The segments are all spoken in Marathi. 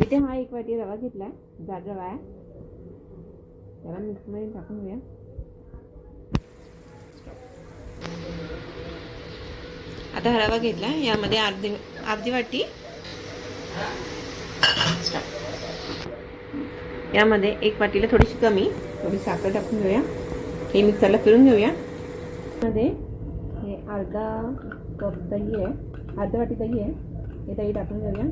इथे हा एक वाटी रवा घेतला जाड रवा आहे. त्याला मिक्समध्ये टाकून घेऊया. आता हा रवा घेतला यामध्ये अर्धी अर्धी वाटी. यामध्ये एक वाटीला थोडीशी कमी थोडी साखर टाकून घेऊया. हे मिक्सरला फिरून घेऊया. मध्ये हे अर्धा कप दही आहे अर्धा वाटी दही आहे हे दही टाकून घेऊया.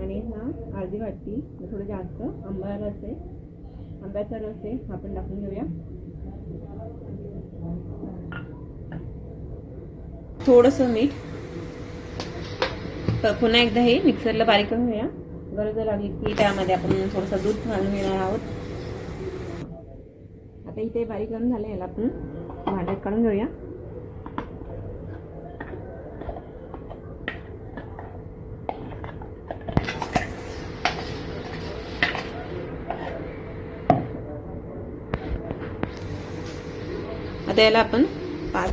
आणि हा अर्धी वाटी थोडं जास्त आंबा रस आहे. आंब्याचा रस आहे हा पण टाकून घेऊया. थोडंसं मीठ. पुन्हा एकदा हे मिक्सरला बारीक करून घेऊया. गरज लागली की त्यामध्ये आपण थोडंसं दूध घालून घेणार आहोत. आता इथे बारीक करून झालं याला आपण भांड्यात काढून घेऊया. आता याला आपण पाच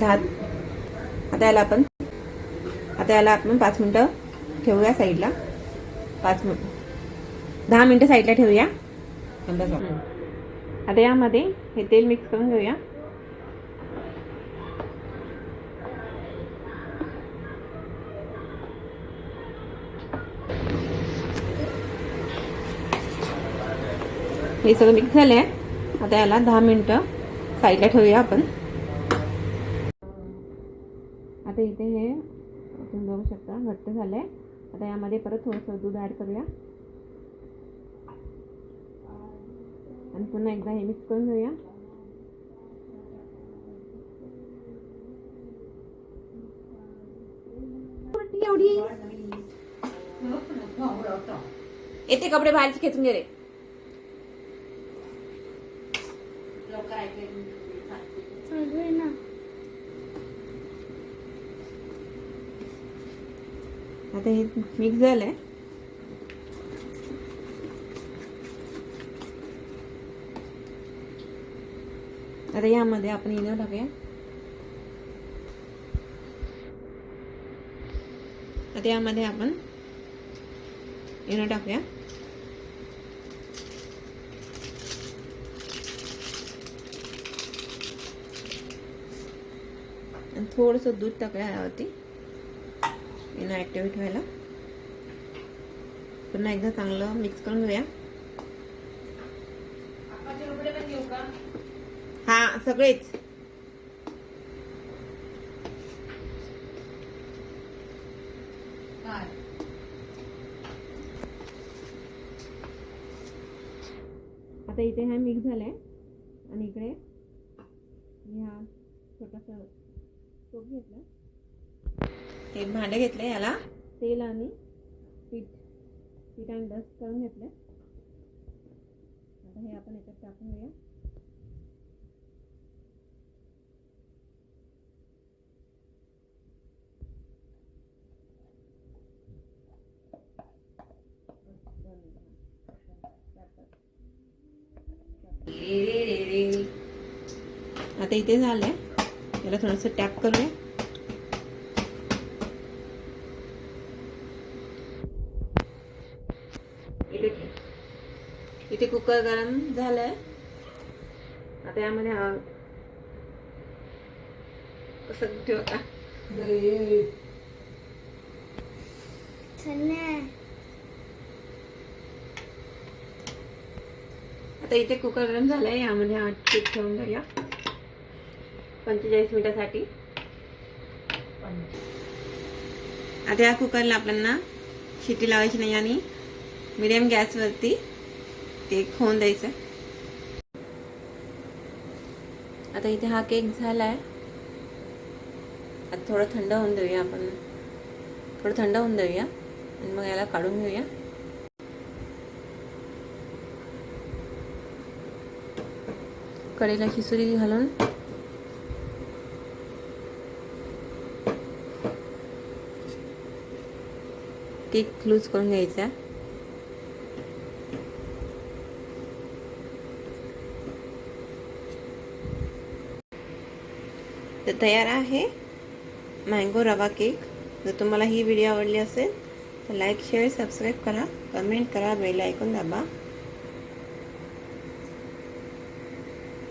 दहा आता याला आपण आता याला आपण पाच मिनटं ठेवूया साईडला. पाच मिनिट दहा मिनटं साईडला ठेवूया. अंदाज आता यामध्ये हे तेल मिक्स करून घेऊया. हे सगळं मिक्स झालं आहे आता याला दहा मिनटं साईडला ठेवूया आपण? आता इथे हे तुम्ही बघू शकता घट्ट झालंय. आता यामध्ये परत थोडंसं दूध ॲड करूया. आणि पुन्हा एकदा हे मिक्स करून घेऊया. एवढी येते कपडे बाहेरचे खेचून गे आता हे मिक्स झालंय. आता यामध्ये आपण इनो टाकूया. आता यामध्ये आपण इनो टाकूया. आणि थोडंसं दूध टाकूया यावरती इनो ॲक्टिवेट व्हायला. पुन्हा एकदा चांगलं मिक्स करून घेऊया. हा सगळेच. आता इथे हा मिक्स झालाय. आणि इकडे मी हा छोटासा टोप घेतला एक भांडे घेतले याला. तेल आणि पीठ पीठ आणि डस्ट करून घेतले आता हे आपण याच्यात टाकून घेऊया. आता इथे झालंय. याला थोडंसं टॅप करूया. इथे कुकर गरम झालंय. आता यामध्ये हा. कसं ठेव का आता इथे कुकर गरम झालंय. यामध्ये हा पीठ ठेवून घेऊया पंचेचाळीस मिनिटासाठी. आता या कुकरला आपल्याला शिटी लावायची नाही आणि मिडियम गॅसवरती ते होऊन द्यायचं. आता इथे हा केक झाला आहे आता थोडं थंड होऊन देऊया आपण. थोडं थंड होऊन देऊया. आणि मग याला काढून घेऊया. कढईला खिसुरी घालून केक लूज करून घ्यायचा. तर तयार आहे. मँगो रवा केक जर तुम्हाला ही व्हिडिओ आवडली असेल तर लाईक शेअर सबस्क्राईब करा. कमेंट करा. बेल ऐकून दाबा.